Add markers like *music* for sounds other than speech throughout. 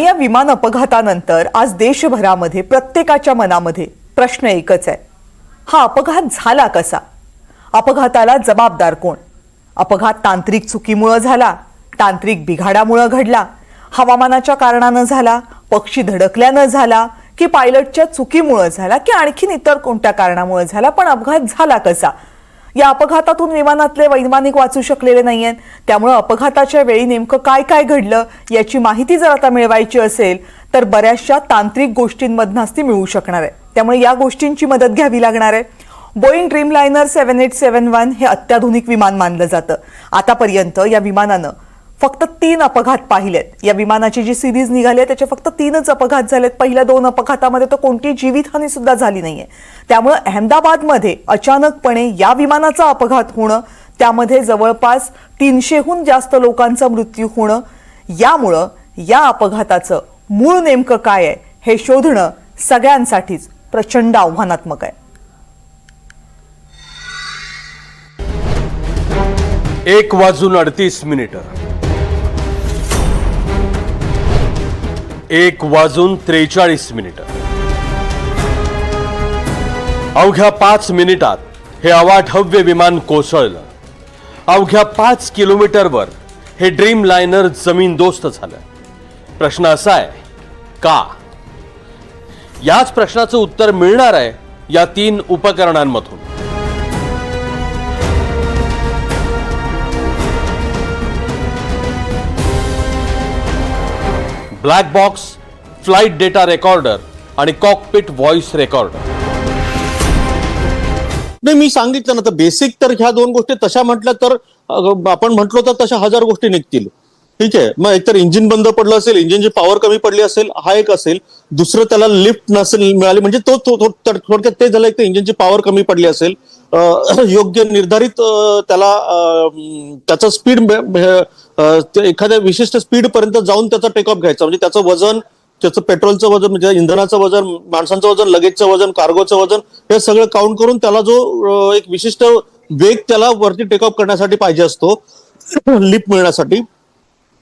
या विमान अपघातानंतर आज देशभरामध्ये प्रत्येकाच्या मनामध्ये प्रश्न एकच आहे. हा अपघात झाला कसा? अपघाताला जबाबदार कोण? अपघात तांत्रिक चुकीमुळं झाला तांत्रिक बिघाडामुळं घडला हवामानाच्या कारणानं झाला पक्षी धडकल्यानं झाला की पायलटच्या चुकीमुळं झाला की आणखीन इतर कोणत्या कारणामुळे झाला पण अपघात झाला कसा? या अपघातातून विमानातले वैमानिक वाचू शकलेले नाहीयेत. त्यामुळे अपघाताच्या वेळी नेमकं काय काय घडलं याची माहिती जर आता मिळवायची असेल तर बऱ्याचशा तांत्रिक गोष्टींमधनंच ती मिळू शकणार आहे. त्यामुळे या गोष्टींची मदत घ्यावी लागणार आहे. Boeing Dreamliner seven eight seven one हे अत्याधुनिक विमान मानलं जातं. आतापर्यंत या विमानानं फक्त तीन अपघात पाहिलेत. या विमानाची जी सिरीज निघाली आहे त्याचे फक्त तीनच अपघात झालेत. पहिल्या दोन अपघातामध्ये तर कोणती जीवितहानी सुद्धा झाली नाहीये. त्यामुळे अहमदाबादमध्ये अचानकपणे या विमानाचा अपघात होणं त्यामध्ये जवळपास तीनशेहून जास्त लोकांचा मृत्यू होणं यामुळं या अपघाताचं मूळ नेमकं काय आहे हे शोधणं सगळ्यांसाठीच प्रचंड आव्हानात्मक आहे. एक वाजून अडतीस मिनिट. एक वाजून त्रेचाळीस मिनिट. अवघ्या पाच मिनिटात हे अवाढव्य विमान कोसळलं. अवघ्या पाच किलोमीटरवर हे ड्रीम लायनर जमीनदोस्त झालं. प्रश्न असा आहे का? याच प्रश्नाचं उत्तर मिळणार आहे या तीन उपकरणांमधून. Black box flight data recorder आणि कॉकपिट व्हॉइस रेकॉर्डर. नाही मी सांगितलं ना तर बेसिक तर ह्या दोन गोष्टी तशा म्हटल्या तर आपण म्हटलो तर तशा हजार गोष्टी निघतील. ठीक आहे? मग एकतर इंजिन बंद पडलं असेल इंजिनची पॉवर कमी पडली असेल हा एक असेल. दुसरं त्याला लिफ्ट नसेल मिळाली म्हणजे तो थोडक्यात ते झालं एक इंजिनची पॉवर कमी पडली असेल. *clears throat* योग्य निर्धारित त्याला त्याचा स्पीड एखाद्या विशिष्ट स्पीड पर्यंत जाऊन त्याचा टेक ऑफ घ्यायचा. म्हणजे त्याचं वजन त्याचं पेट्रोलचं वजन म्हणजे इंधनाचं वजन माणसांचं वजन लगेजचं वजन कार्गोचं वजन हे सगळं काउंट करून त्याला जो एक विशिष्ट वेग त्याला वरती टेक ऑफ करण्यासाठी पाहिजे असतो लिप मिळण्यासाठी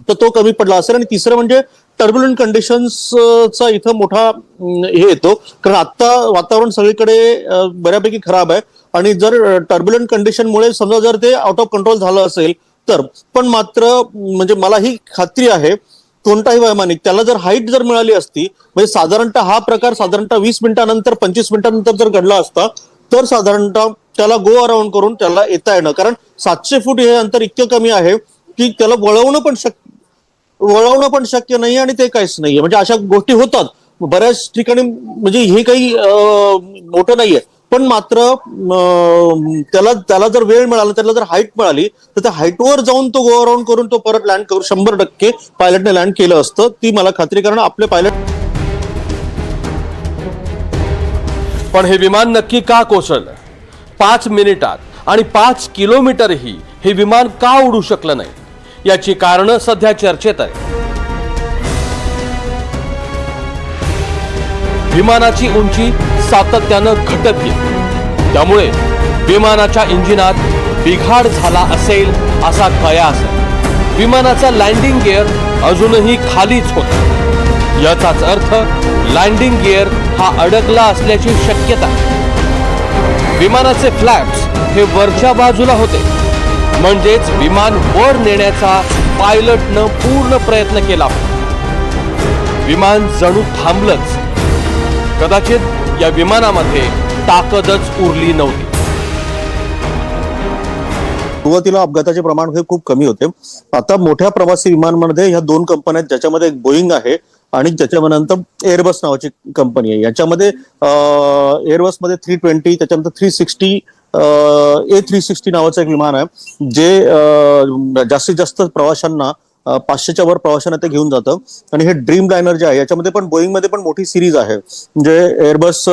तर तो कमी पडला असेल. आणि तिसरं म्हणजे टर्ब्युलंट कंडिशन्सचा इथं मोठा हे येतो. कारण आत्ता वातावरण सगळीकडे बऱ्यापैकी खराब आहे. आणि जर टर्ब्युलंट कंडिशनमुळे समजा जर ते आउट ऑफ कंट्रोल झालं असेल तर पण मात्र म्हणजे मला ही खात्री आहे कोणताही वैमानिक त्याला जर हाईट जर मिळाली असती म्हणजे साधारणतः हा प्रकार साधारणतः वीस मिनिटानंतर पंचवीस मिनिटानंतर जर घडला असता तर साधारणतः त्याला गो अराउंड करून त्याला येता येणं. कारण सातशे फूट हे अंतर इतकं कमी आहे की त्याला वळवणं पण शक्य वळवणं पण शक्य नाही आणि ते काहीच नाहीये. म्हणजे अशा गोष्टी होतात. बऱ्याच ठिकाणी म्हणजे हे काही मोठं नाहीये. पण मात्र त्याला त्याला जर वेळ मिळाला त्याला जर हाईट मिळाली तर त्या हाईटवर जाऊन तो गो अराउंड करून तो परत लँड करू. शंभर टक्के पायलटने लँड केलं असतं. ती मला खात्री कारण आपले पायलट पण हे विमान नक्की का कोसळलं? पाच मिनिटात आणि पाच किलोमीटरही हे विमान का उडू शकलं नाही? याची कारणं सध्या चर्चेत आहे विमानाची उंची सातत्यानं घटत गेली त्यामुळे विमानाच्या इंजिनात बिघाड झाला असेल असा कयास. विमानाचा लँडिंग गिअर अजूनही खालीच होता. याचाच अर्थ लँडिंग गिअर हा अडकला असल्याची शक्यता. विमानाचे फ्लॅप्स हे वरच्या बाजूला होते. म्हणजेच विमान वर नेण्याचा पायलटनं पूर्ण प्रयत्न केला होता. विमान जणू थांबलंच. कदाचित या विमानामध्ये ताकदच उरली नव्हती. सुरुवातीला अपघाताचे प्रमाण हे खूप कमी होते. आता मोठ्या प्रवासी विमानमध्ये ह्या दोन कंपन्या आहेत ज्याच्यामध्ये एक बोईंग आहे आणि ज्याच्यानंतर एअरबस नावाची कंपनी आहे. याच्यामध्ये एअरबसमध्ये थ्री ट्वेंटी त्याच्यानंतर three sixty A three sixty नावाचं एक विमान आहे जे जास्तीत जास्त प्रवाशांना पाचशेच्या वर प्रवाशांना ते घेऊन जातं. आणि हे ड्रीम लायनर जे आहे याच्यामध्ये पण बोईंगमध्ये पण मोठी सिरीज आहे. म्हणजे एअरबस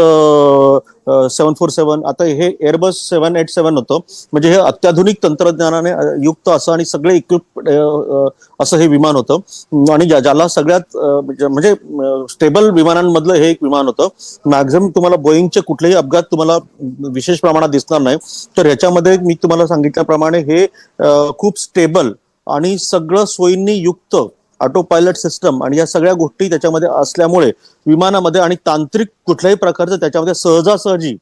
सेवन फोर सेवन आता हे एअरबस सेवन एट सेवन होतं. म्हणजे हे अत्याधुनिक तंत्रज्ञानाने युक्त असं आणि सगळे इक्विप असं हे विमान होतं. आणि ज्या- ज्याला सगळ्यात म्हणजे- म्हणजे स्टेबल विमानांमधलं हे एक विमान होतं. मॅक्झिमम तुम्हाला बोईंगचे कुठलेही अपघात तुम्हाला विशेष प्रमाणात दिसणार नाही. तर ह्याच्यामध्ये मी तुम्हाला सांगितल्याप्रमाणे हे खूप स्टेबल आणि सगळं सोयींनी युक्त ऑटो पायलट सिस्टम आणि या सगळ्या गोष्टी त्याच्यामध्ये असल्यामुळे विमानामध्ये आणि तांत्रिक कुठल्याही प्रकारचं त्याच्यामध्ये सहजासहजी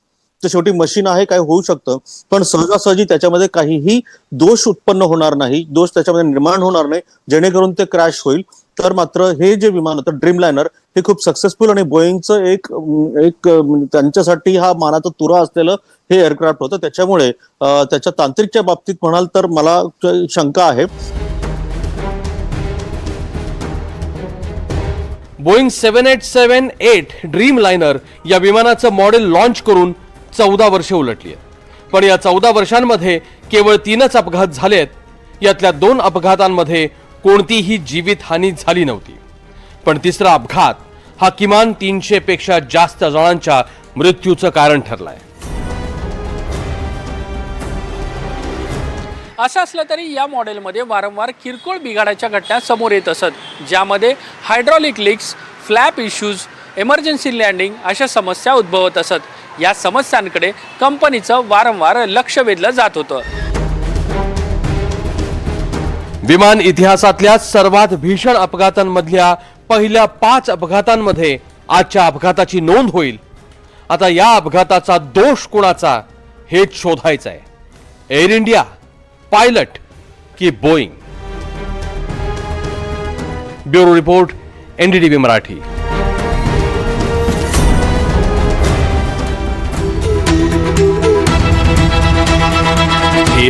तर शेवटी मशीन आहे काय होऊ शकतं. पण सहजासहजी त्याच्यामध्ये काहीही दोष उत्पन्न होणार नाही दोष त्याच्यामध्ये निर्माण होणार नाही जेणेकरून ते क्रॅश होईल. तर मात्र हे जे विमान होतं ड्रीम लायनर हे खूप सक्सेसफुल आणि बोईंगचं एक एक त्यांच्यासाठी हा मानाचा तुरा असलेलं हे एअरक्राफ्ट होतं. त्याच्यामुळे त्याच्या तांत्रिकच्या बाबतीत म्हणाल तर मला शंका आहे. Boeing seven eight seven eight Dreamliner या विमानाचं मॉडेल लॉन्च करून चौदा वर्षे उलटली आहेत. पण या चौदा वर्षांमध्ये केवळ तीनच अपघात झालेत यातल्या दोन अपघातांमध्ये कोणतीही जीवितहानी झाली नव्हती. पण तिसरा अपघात हा किमान तीनशे पेक्षा जास्त जणांच्या मृत्यूचं कारण ठरलाय. असं असलं तरी या मॉडेलमध्ये वारंवार किरकोळ बिघाडाच्या घटना समोर येत असत ज्यामध्ये hydraulic leaks flap issues emergency landing अशा समस्या उद्भवत असत. या समस्यांकडे कंपनीचं वारंवार लक्ष वेधलं जात होतं. विमान इतिहासातल्या सर्वात भीषण अपघातांमधल्या पहिल्या पाच अपघातांमध्ये आजच्या अपघाताची नोंद होईल. आता या अपघाताचा दोष कुणाचा हेच शोधायचं आहे एअर इंडिया पायलट की Boeing. Bureau report NDTV Marathi.